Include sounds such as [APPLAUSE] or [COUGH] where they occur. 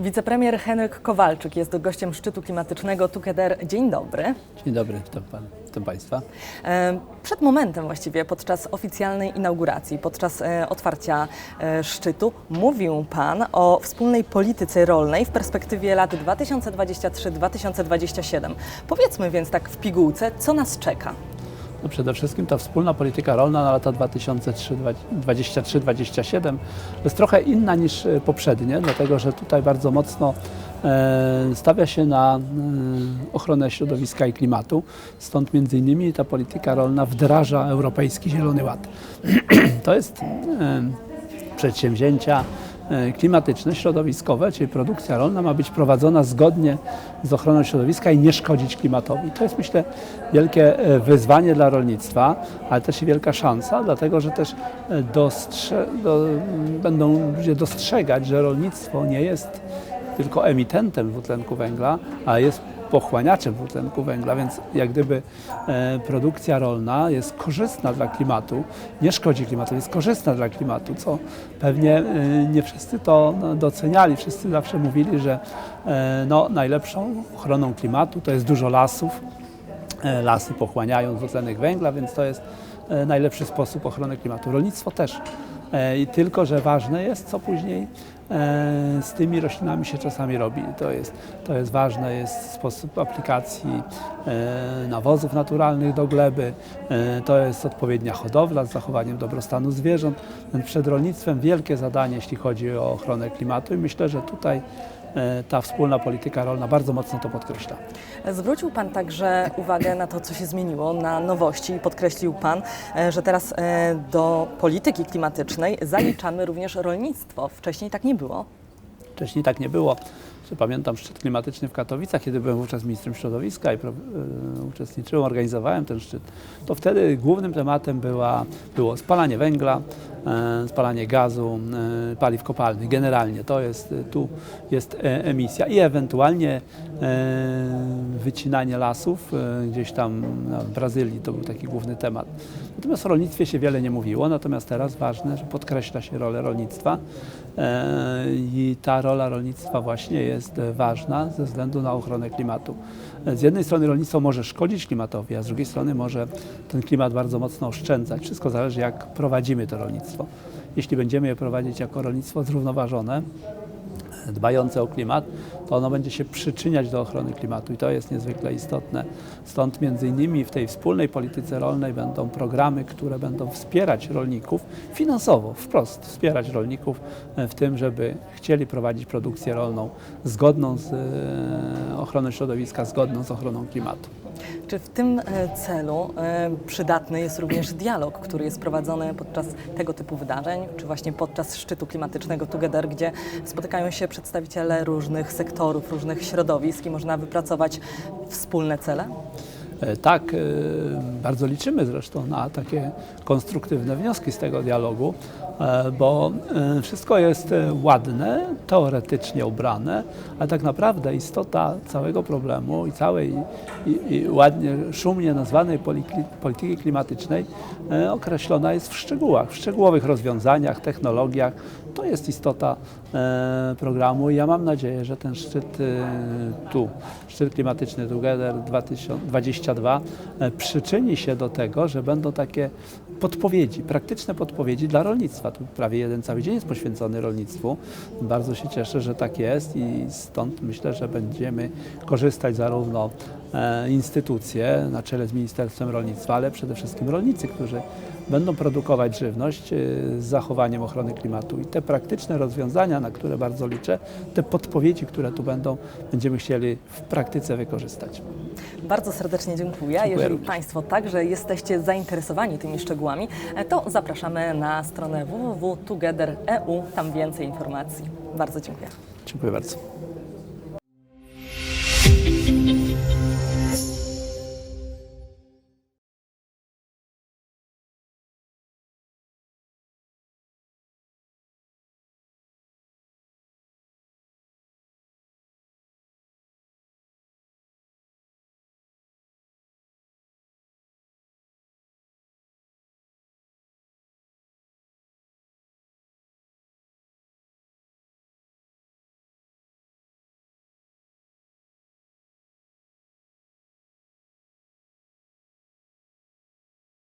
Wicepremier Henryk Kowalczyk jest gościem szczytu klimatycznego Together. Dzień dobry. Dzień dobry, witam, pan, witam Państwa. E, Przed momentem właściwie, podczas oficjalnej inauguracji, podczas e, otwarcia e, szczytu, mówił Pan o wspólnej polityce rolnej w perspektywie lat 2023-2027. Powiedzmy więc tak w pigułce, co nas czeka. No przede wszystkim ta wspólna polityka rolna na lata 2023-2027 jest trochę inna niż e, poprzednie, dlatego że tutaj bardzo mocno e, stawia się na e, ochronę środowiska i klimatu. Stąd między innymi ta polityka rolna wdraża Europejski Zielony Ład. [CLEARS THROAT] to jest przedsięwzięcia klimatyczne, środowiskowe, czyli produkcja rolna ma być prowadzona zgodnie z ochroną środowiska i nie szkodzić klimatowi. To jest myślę wielkie e, wyzwanie dla rolnictwa, ale też i wielka szansa, dlatego że też e, dostrze- do, będą ludzie dostrzegać, że rolnictwo nie jest tylko emitentem dwutlenku węgla, a jest pochłaniaczem dwutlenku węgla, więc jak gdyby e, produkcja rolna jest korzystna dla klimatu, nie szkodzi klimatu, jest korzystna dla klimatu, co pewnie e, nie wszyscy to no, doceniali. Wszyscy zawsze mówili, że e, no, najlepszą ochroną klimatu to jest dużo lasów, lasy pochłaniają dwutlenek węgla, więc to jest najlepszy sposób ochrony klimatu. Rolnictwo też. I tylko, że ważne jest, co później z tymi roślinami się czasami robi. To jest, to jest ważne, jest sposób aplikacji e, nawozów naturalnych do gleby, e, to jest odpowiednia hodowla z zachowaniem dobrostanu zwierząt. Przed rolnictwem wielkie zadanie, jeśli chodzi o ochronę klimatu i myślę, że tutaj e, ta wspólna polityka rolna bardzo mocno to podkreśla. Zwrócił Pan także uwagę na to, co się zmieniło, na nowości i podkreślił Pan, e, że teraz e, do polityki klimatycznej zaliczamy również rolnictwo. Wcześniej tak nie było. Wcześniej tak nie było. Pamiętam szczyt klimatyczny w Katowicach, kiedy byłem wówczas ministrem środowiska i e, uczestniczyłem, organizowałem ten szczyt. To wtedy głównym tematem była, było spalanie węgla, spalanie gazu, e, paliw kopalnych. Generalnie to jest, e, tu jest e, emisja i ewentualnie e, wycinanie lasów. E, gdzieś tam na Brazylii to był taki główny temat. Natomiast o rolnictwie się wiele nie mówiło, natomiast teraz ważne, że podkreśla się rolę rolnictwa e, i ta rola rolnictwa właśnie jest e, ważna ze względu na ochronę klimatu. E, Z jednej strony rolnictwo może szkodzić klimatowi, a z drugiej strony może ten klimat bardzo mocno oszczędzać. Wszystko zależy jak prowadzimy to rolnictwo. Jeśli będziemy je prowadzić jako rolnictwo zrównoważone, dbające o klimat, to ono będzie się przyczyniać do ochrony klimatu i to jest niezwykle istotne. Stąd między innymi w tej wspólnej polityce rolnej będą programy, które będą wspierać rolników finansowo, wprost wspierać rolników e, w tym, żeby chcieli prowadzić produkcję rolną zgodną z e, ochroną środowiska, zgodną z ochroną klimatu. Czy w tym e, celu przydatny jest również dialog, który jest prowadzony podczas tego typu wydarzeń, czy właśnie podczas szczytu klimatycznego Together, gdzie spotykają się przedstawiciele różnych sektorów, różnych środowisk i można wypracować wspólne cele? E, tak, e, bardzo liczymy zresztą na takie konstruktywne wnioski z tego dialogu, e, bo wszystko jest ładne, teoretycznie ubrane, ale tak naprawdę istota całego problemu i całej i, i ładnie, szumnie nazwanej polityki klimatycznej określona jest w szczegółach, w szczegółowych rozwiązaniach, technologiach. To jest istota programu i ja mam nadzieję, że ten szczyt tu, szczyt klimatyczny Together 2020 E, przyczyni się do tego, że będą takie podpowiedzi, praktyczne podpowiedzi dla rolnictwa. Tu prawie jeden cały dzień jest poświęcony rolnictwu. Bardzo się cieszę, że tak jest i stąd myślę, że będziemy korzystać zarówno e, instytucje na czele z Ministerstwem Rolnictwa, ale przede wszystkim rolnicy, którzy będą produkować żywność e, z zachowaniem ochrony klimatu. I te praktyczne rozwiązania, na które bardzo liczę, te podpowiedzi, które tu będą, będziemy chcieli w praktyce wykorzystać. Bardzo serdecznie dziękuję. Dziękuję Jeżeli również. Państwo także jesteście zainteresowani tymi szczegółami, e, to zapraszamy na stronę www.together.eu. Tam więcej informacji. Bardzo dziękuję. Dziękuję bardzo.